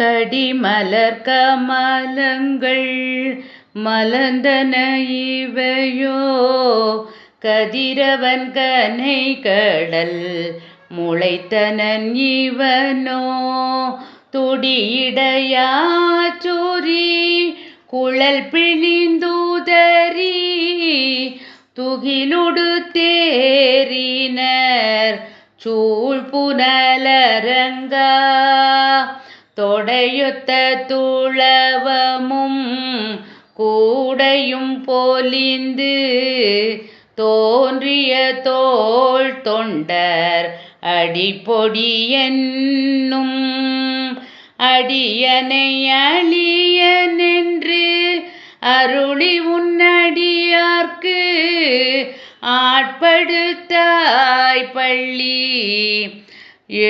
கடிமலர் கமலங்கள் மலந்தன இவையோ. கதிரவன் கனை கடல் முளைத்தனன் இவனோ. துடியிடையாச்சூரி குழல் பிழிந்துதறி துகிலுடு தேரினர் சூழ் புனலரங்கா தொடையொத்த துளவமும் கூடையும் போலிந்து தோன்றிய தோள் தொண்டர் அடிப்பொடி என்னும் அடியனை அழியனென்று அருளி உன்னடியார்க்கு ஆட்படுத்தாய் பள்ளி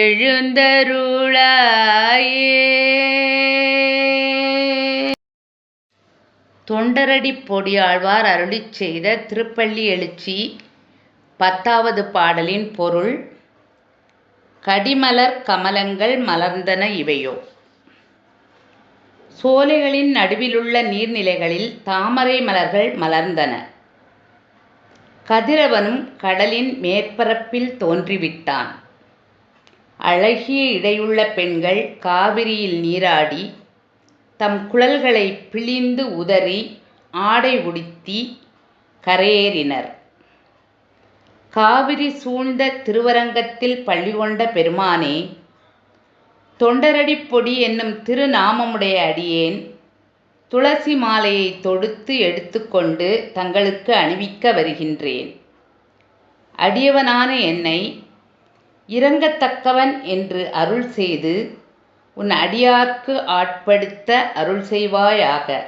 எழுந்தருளாயே. தொண்டரடிப் பொடியாழ்வார் அருளிச் செய்த திருப்பள்ளி எழுச்சி பத்தாவது பாடலின் பொருள் கடிமலர் கமலங்கள் மலர்ந்தன இவையோ சோலைகளின் நடுவிலுள்ள நீர்நிலைகளில் தாமரை மலர்கள் மலர்ந்தன. கதிரவனும் கடலின் மேற்பரப்பில் தோன்றிவிட்டான். அழகிய இடையுள்ள பெண்கள் காவிரியில் நீராடி தம் குழல்களைப் பிழிந்து உதறி ஆடை உடுத்தி கரையேறினர். காவிரி சூழ்ந்த திருவரங்கத்தில் பள்ளிகொண்ட பெருமானே, தொண்டரடிப்பொடி என்னும் திருநாமமுடைய அடியேன் துளசி மாலையைத் தொடுத்து எடுத்துக்கொண்டு தங்களுக்கு அணிவிக்க வருகின்றேன். அடியவனான என்னை இறங்கத்தக்கவன் என்று அருள் செய்து உன் அடியார்க்கு ஆட்படுத்த அருள் செய்வாயாக.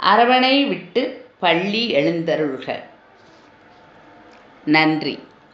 அரவணை விட்டு பள்ளி எழுந்தருள்க. நன்றி